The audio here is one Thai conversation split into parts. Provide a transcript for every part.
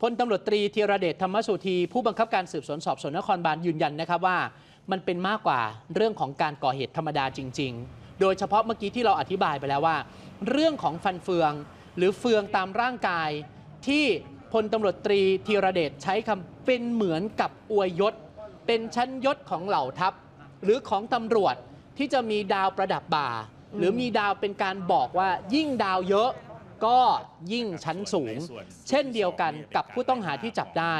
พลตำรวจตรีธีรเดชธรรมสุธีผู้บังคับการสืบสวนสอบสวนนครบาลยืนยันนะครับว่า มันเป็นมากกว่าเรื่องของการก่อเหตุธรรมดาจริง ๆ โดยเฉพาะเมื่อกี้ที่เราอธิบายไปแล้วว่า เรื่องของฟันเฟือง หรือเฟืองตามร่างกาย ที่พลตำรวจตรีธีรเดชใช้คำเป็นเหมือนกับอวยยศ เป็นชั้นยศของเหล่าทัพ หรือของตำรวจที่จะมีดาวประดับบ่า หรือมีดาวเป็นการบอกว่ายิ่งดาวเยอะ ก็ยิ่งชั้นสูง เช่นเดียวกันกับผู้ต้องหาที่จับได้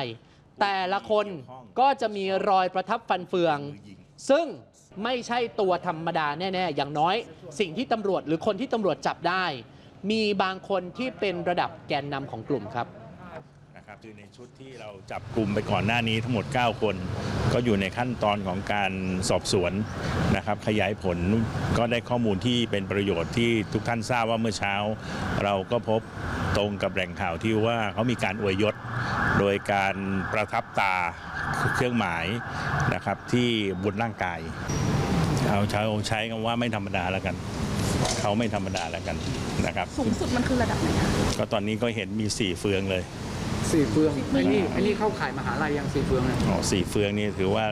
แต่ละคนก็จะมีรอยประทับฟันเฟือง ซึ่งไม่ใช่ตัวธรรมดาแน่ ๆ อย่างน้อย สิ่งที่ตำรวจหรือคนที่ตำรวจจับได้ มีบางคนที่เป็นระดับแกนนำของกลุ่มครับ นะครับคือในชุดที่เราจับกลุ่มไปก่อนหน้านี้ทั้งหมด 9 คน ก็อยู่ในขั้นตอนของการสอบสวนนะครับ ขยายผลก็ได้ข้อมูลที่เป็นประโยชน์ที่ทุกท่านทราบว่าเมื่อเช้า เราก็พบตรงกับแหล่งข่าวที่ว่าเขามีการอวยยศ โดยการประทับตาเครื่องหมายนะครับที่บนร่างกายเอาใช้ใช้คำว่าไม่ธรรมดาแล้วกันเขาไม่ธรรมดาแล้วกันนะครับ สูงสุดมันคือระดับไหนคะก็ตอนนี้ก็เห็นมีสี่เฟืองเลย สี่เฟืองไอ้นี่ไอ้นี่เข้าข่ายมหาลัยยังสี่เฟืองเนี่ยอ๋อสี่เฟืองนี่ถือว่า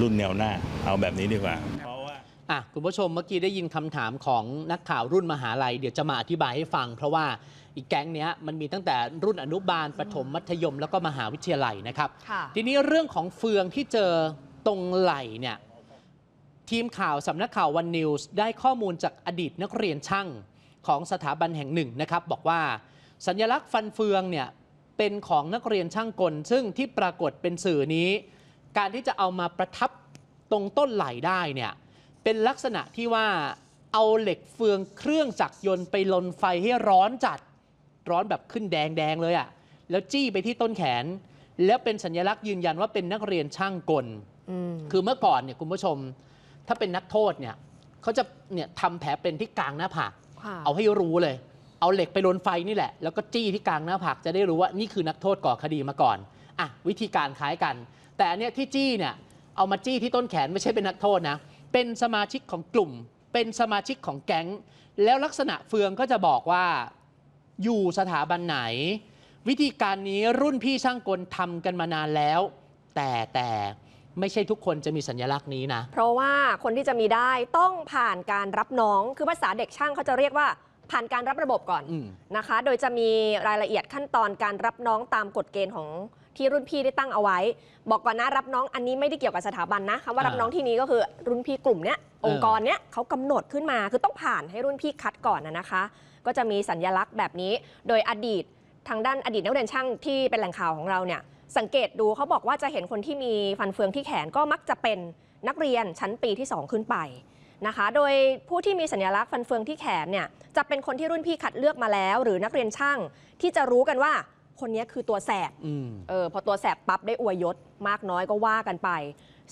รุ่นแนวหน้า เอาแบบนี้ดีกว่าเพราะว่าอะคุณผู้ชมเมื่อกี้ได้ยินคำถามของนักข่าวรุ่นมหาลัย เดี๋ยวจะมาอธิบายให้ฟัง เพราะว่าอีกแก๊งเนี้ยมันมีตั้งแต่รุ่นอนุบาลประถมมัธยมแล้วก็มหาวิทยาลัยนะครับค่ะทีนี้เรื่องของเฟืองที่เจอตรงไหล่เนี่ยทีมข่าวสำนักข่าววันนิวส์ได้ข้อมูลจากอดีตนักเรียนช่างของสถาบันแห่งหนึ่งนะครับ บอกว่า สัญลักษณ์ฟันเฟืองเนี่ยเป็นของนักเรียนช่างกล ซึ่งที่ปรากฏเป็นสื่อนี้ การที่จะเอามาประทับตรงต้นไหล่ได้เนี่ยเป็นลักษณะที่ว่าเอาเหล็กเฟืองเครื่องจักรยนต์ไปลนไฟให้ร้อนจัดร้อนแบบขึ้นแดงๆเลยอะ่ะแล้วจี้ไปที่ต้นแขน แล้วเป็นสัญลักษณ์ยืนยันว่าเป็นนักเรียนช่างกลอืมคือเมื่อก่อนเนี่ยคุณผู้ชม ถ้าเป็นนักโทษเนี่ยเขาจะเนี่ยทำแผลเป็นที่กลางหน้าผากค่ะเอาให้รู้เลย เอาเหล็กไปลนไฟนี่แหละ แล้วก็จี้ที่กลางหน้าผากจะได้รู้ว่านี่คือนักโทษก่อคดีมาก่อนอะวิธีการคล้ายกัน แต่อันเนี้ยที่จี้เนี่ยเอามาจี้ที่ต้นแขนไม่ใช่เป็นนักโทษนะเป็นสมาชิกของกลุ่ม เป็นสมาชิกของแก๊ง แล้วลักษณะเฟืองก็จะบอกว่าอยู่สถาบันไหน วิธีการนี้รุ่นพี่ช่างกลทำกันมานานแล้ว แต่แต่ไม่ใช่ทุกคนจะมีสัญลักษณ์นี้นะ เพราะว่าคนที่จะมีได้ต้องผ่านการรับน้อง คือภาษาเด็กช่างเขาจะเรียกว่า ผ่านการรับระบบก่อนอืมนะคะ โดยจะมีรายละเอียดขั้นตอนการรับน้องตามกฎเกณฑ์ของที่รุ่นพี่ได้ตั้งเอาไว้ บอกก่อนนะรับน้องอันนี้ไม่ได้เกี่ยวกับสถาบันนะคำว่ารับน้องที่นี้ก็คือรุ่นพี่กลุ่มเนี้ยองค์กรเนี้ยเขากำหนดขึ้นมาคือต้องผ่านให้รุ่นพี่คัดก่อนนะนะคะ ก็จะมีสัญลักษณ์แบบนี้ โดยอดีตทางด้านอดีตนักเรียนช่างที่เป็นแหล่งข่าวของเราเนี่ยสังเกตดูเขาบอกว่าจะเห็นคนที่มีฟันเฟืองที่แขนก็มักจะเป็นนักเรียนชั้นปีที่ 2 ขึ้นไป นะคะ โดยผู้ที่มีสัญลักษณ์ฟันเฟืองที่แขนเนี่ยจะเป็นคนที่รุ่นพี่คัดเลือกมาแล้ว หรือนักเรียนช่างที่จะรู้กันว่าคนนี้คือตัวแสบอืมเออพอตัวแสบปั๊บได้อวยยศมากน้อยก็ว่ากันไป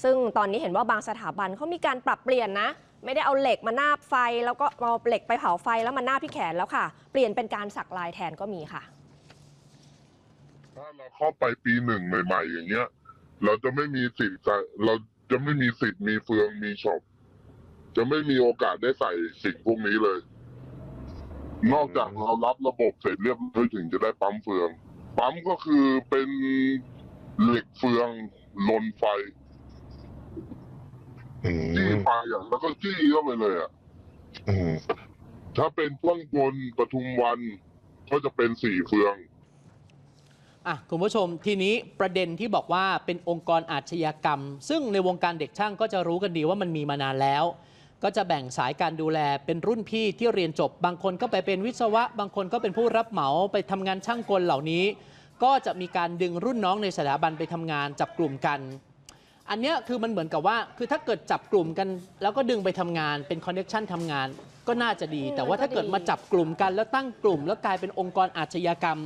ซึ่งตอนนี้เห็นว่าบางสถาบันเขามีการปรับเปลี่ยนนะ ไม่ได้เอาเหล็กมานาบไฟ แล้วก็เอาเหล็กไปเผาไฟแล้วมานาบที่แขนแล้วค่ะ เปลี่ยนเป็นการสักลายแทนก็มีค่ะ ถ้าเราเข้าไปปีหนึ่งใหม่ ๆ อย่างเงี้ย เราจะไม่มีสิทธิ์จะเราจะไม่มีสิทธิ์มีเฟืองมีช็อป จะไม่มีโอกาสได้ใส่สิ่งพวกนี้เลย นอกจากเรารับระบบเสร็จเรียบร้อยถึงจะได้ปั๊มเฟือง ปั๊มก็คือเป็นเหล็กเฟืองลนไฟอืจี้มไฟอะแล้วก็จี้เข้าไปเลยอะอืมถ้าเป็นเครื่องกลปทุมวันก็จะเป็นสี่เฟืองอะคุณผู้ชมทีนี้ประเด็นที่บอกว่าเป็นองค์กรอาชญากรรม ซึ่งในวงการเด็กช่างก็จะรู้กันดีว่ามันมีมานานแล้ว ก็จะแบ่งสายการดูแลเป็นรุ่นพี่ที่เรียนจบ บางคนก็ไปเป็นวิศวะ บางคนก็เป็นผู้รับเหมาไปทำงานช่างกลเหล่านี้ ก็จะมีการดึงรุ่นน้องในสถาบันไปทำงานจับกลุ่มกัน อันเนี้ยคือมันเหมือนกับว่า คือถ้าเกิดจับกลุ่มกัน แล้วก็ดึงไปทำงานเป็นคอนเน็ชันทำงาน ก็น่าจะดีอืมแต่ว่าถ้าเกิดก็ดีมาจับกลุ่มกัน แล้วตั้งกลุ่ม แล้วกลายเป็นองค์กรอาชญากรรม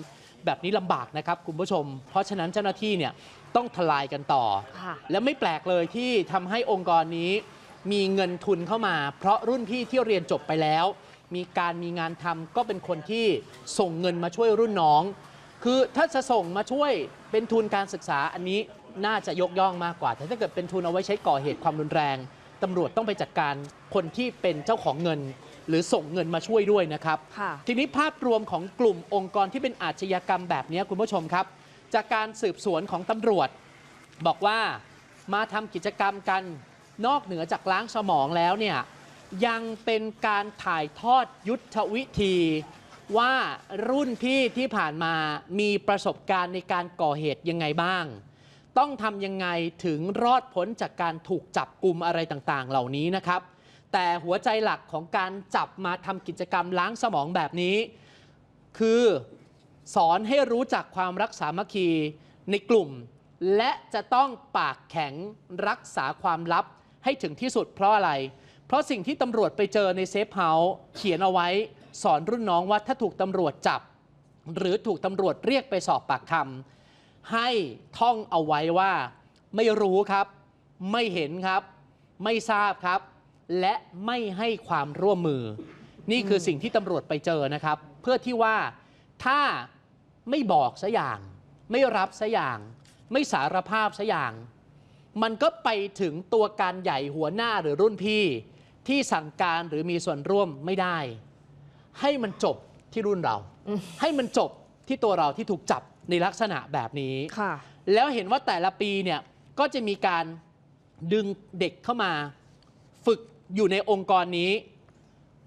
แบบนี้ลำบากนะครับคุณผู้ชม เพราะฉะนั้นเจ้าหน้าที่เนี่ยต้องทลายกันต่อค่ะและไม่แปลกเลยที่ทำให้องค์กรนี้ มีเงินทุนเข้ามา เพราะรุ่นพี่ที่เรียนจบไปแล้ว มีการมีงานทำก็เป็นคนที่ส่งเงินมาช่วยรุ่นน้อง คือถ้าจะส่งมาช่วยเป็นทุนการศึกษาอันนี้น่าจะยกย่องมากกว่า แต่ถ้าเกิดเป็นทุนเอาไว้ใช้ก่อเหตุความรุนแรงตำรวจต้องไปจัดการคนที่เป็นเจ้าของเงิน หรือส่งเงินมาช่วยด้วยนะครับค่ะทีนี้ภาพรวมของกลุ่มองค์กรที่เป็นอาชญากรรมแบบนี้คุณผู้ชมครับ จากการสืบสวนของตำรวจ บอกว่ามาทำกิจกรรมกัน นอกเหนือจากล้างสมองแล้วเนี่ยยังเป็นการถ่ายทอดยุทธวิธี ว่ารุ่นพี่ที่ผ่านมามีประสบการณ์ในการก่อเหตุยังไงบ้าง ต้องทำยังไงถึงรอดพ้นจากการถูกจับกลุ่มอะไรต่างๆ เหล่านี้นะครับ แต่หัวใจหลักของการจับมาทำกิจกรรมล้างสมองแบบนี้ คือสอนให้รู้จักความรักสามัคคีในกลุ่ม และจะต้องปากแข็งรักษาความลับ ให้ถึงที่สุดเพราะอะไร เพราะสิ่งที่ตำรวจไปเจอในเซฟเฮาส์เขียนเอาไว้สอนรุ่นน้องว่าถ้าถูกตำรวจจับ หรือถูกตำรวจเรียกไปสอบปากคำให้ท่องเอาไว้ว่า ไม่รู้ครับ ไม่เห็นครับ ไม่ทราบครับ และไม่ให้ความร่วมมือ นี่คือสิ่งที่ตำรวจไปเจอนะครับ เพื่อที่ว่าถ้าไม่บอกซะอย่าง ไม่รับซะอย่าง ไม่สารภาพซะอย่าง มันก็ไปถึงตัวการใหญ่หัวหน้าหรือรุ่นพี่ ที่สั่งการหรือมีส่วนร่วมไม่ได้ ให้มันจบที่รุ่นเรา ให้มันจบที่ตัวเราที่ถูกจับในลักษณะแบบนี้ค่ะแล้วเห็นว่าแต่ละปีเนี่ยก็จะมีการดึงเด็กเข้ามา ฝึกอยู่ในองค์กรนี้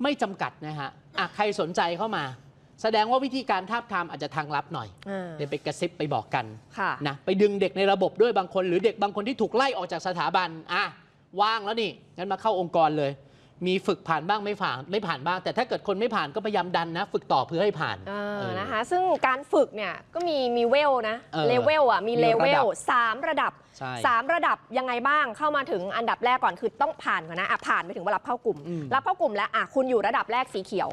ไม่จำกัดนะฮะอะใครสนใจเข้ามา แสดงว่าวิธีการทาบทามอาจจะทางลับหน่อยอ่า เดี๋ยวไปกระซิบไปบอกกันค่ะ นะไปดึงเด็กในระบบด้วยบางคน หรือเด็กบางคนที่ถูกไล่ออกจากสถาบันอะว่างแล้วนี่งั้นมาเข้าองค์กรเลย มีฝึกผ่านบ้างไม่ผ่านไม่ผ่านบ้าง แต่ถ้าเกิดคนไม่ผ่านก็พยายามดันนะ ฝึกต่อเพื่อให้ผ่าน เอเอออนะคะ ซึ่งการฝึกเนี่ยก็มีมีเวลนะเออเลเวลอะมีมีเลเวระดัลบ สามระดับใช่ สามระดับยังไงบ้างเข้ามาถึงอันดับแรกก่อนคือต้องผ่านก่อนนะอะผ่านไปถึงว่ารับเข้ากลุ่ม อืม รับเข้ากลุ่มแล้วอะคุณอยู่ระดับแรกสีเขียว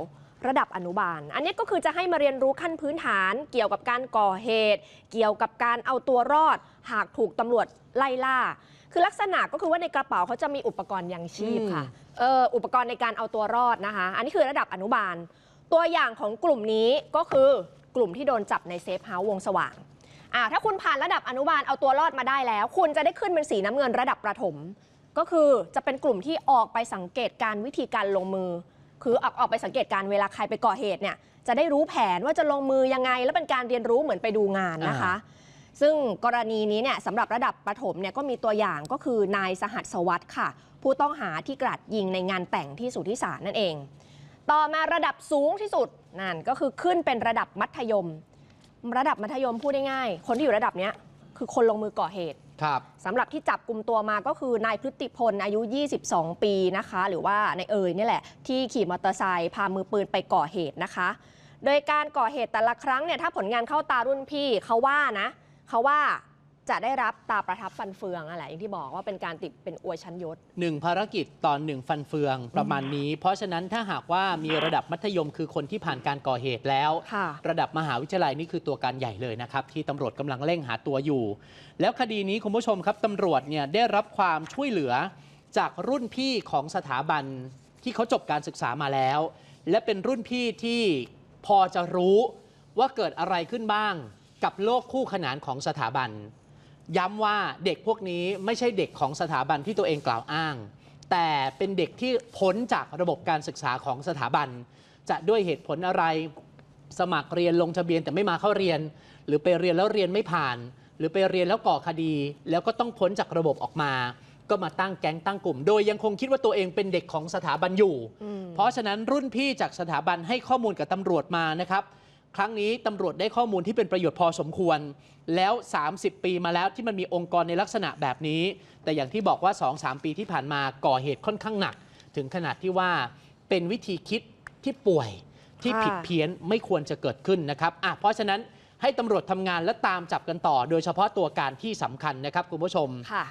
ระดับอนุบาล อันนี้ก็คือจะให้มาเรียนรู้ขั้นพื้นฐานเกี่ยวกับการก่อเหตุ เกี่ยวกับการเอาตัวรอด หากถูกตำรวจไล่ล่า คือลักษณะก็คือว่าในกระเป๋าเขาจะมีอุปกรณ์ยังชีพค่ะเอออุปกรณ์ในการเอาตัวรอดนะคะ อันนี้คือระดับอนุบาล ตัวอย่างของกลุ่มนี้ก็คือกลุ่มที่โดนจับในเซฟเฮาส์วงสว่างอ่าถ้าคุณผ่านระดับอนุบาลเอาตัวรอดมาได้แล้ว คุณจะได้ขึ้นเป็นสีน้ำเงินระดับประถม ก็คือจะเป็นกลุ่มที่ออกไปสังเกตการวิธีการลงมือ คือออกออกไปสังเกตการเวลาใครไปก่อเหตุเนี่ยจะได้รู้แผนว่าจะลงมือยังไง และเป็นการเรียนรู้เหมือนไปดูงานนะคะ ซึ่งกรณีนี้เนี่ยสำหรับระดับประถมเนี่ยก็มีตัวอย่างก็คือนายสหัสสวัสดิ์ค่ะ ผู้ต้องหาที่กราดยิงในงานแต่งที่สุทธิสารนั่นเอง ต่อมาระดับสูงที่สุดนั่นก็คือขึ้นเป็นระดับมัธยม ระดับมัธยมพูดได้ง่ายๆคนที่อยู่ระดับเนี้ยคือคนลงมือก่อเหตุ ครับสำหรับที่จับกลุ่มตัวมาก็คือนายพฤติพลอายุ 22 ปีนะคะ หรือว่านายเอ๋ยนี่แหละ ที่ขี่มอเตอร์ไซค์พามือปืนไปก่อเหตุนะคะ โดยการก่อเหตุแต่ละครั้งเนี่ยถ้าผลงานเข้าตารุ่นพี่เขาว่านะเขาว่า จะได้รับตาประทับฟันเฟืองอะไรอย่างที่บอกว่าเป็นการติดเป็นอวยชั้นยศ หนึ่งภารกิจตอนหนึ่งฟันเฟืองประมาณนี้ เพราะฉะนั้นถ้าหากว่ามีระดับมัธยมคือคนที่ผ่านการก่อเหตุแล้ว ค่ะระดับมหาวิทยาลัยนี่คือตัวการใหญ่เลยนะครับ ที่ตำรวจกำลังเร่งหาตัวอยู่ แล้วคดีนี้คุณผู้ชมครับตำรวจเนี่ยได้รับความช่วยเหลือจากรุ่นพี่ของสถาบันที่เขาจบการศึกษามาแล้ว และเป็นรุ่นพี่ที่พอจะรู้ว่าเกิดอะไรขึ้นบ้าง กับโลกคู่ขนานของสถาบัน ย้ำว่าเด็กพวกนี้ไม่ใช่เด็กของสถาบันที่ตัวเองกล่าวอ้าง แต่เป็นเด็กที่พ้นจากระบบการศึกษาของสถาบัน จะด้วยเหตุผลอะไรสมัครเรียนลงทะเบียนแต่ไม่มาเข้าเรียน หรือไปเรียนแล้วเรียนไม่ผ่าน หรือไปเรียนแล้วก่อคดี แล้วก็ต้องพ้นจากระบบออกมา ก็มาตั้งแก๊งตั้งกลุ่ม โดยยังคงคิดว่าตัวเองเป็นเด็กของสถาบันอยู่อืมเพราะฉะนั้นรุ่นพี่จากสถาบันให้ข้อมูลกับตำรวจมานะครับ ครั้งนี้ตำรวจได้ข้อมูลที่เป็นประโยชน์พอสมควร แล้ว 30 ปีมาแล้วที่มันมีองค์กรในลักษณะแบบนี้ แต่อย่างที่บอกว่า 2-3 ปีที่ผ่านมาก่อเหตุค่อนข้างหนัก ถึงขนาดที่ว่าเป็นวิธีคิดที่ป่วยที่ค่ะผิดเพี้ยนไม่ควรจะเกิดขึ้นนะครับอะเพราะฉะนั้นให้ตำรวจทำงานและตามจับกันต่อ โดยเฉพาะตัวการที่สำคัญนะครับคุณผู้ชมค่ะ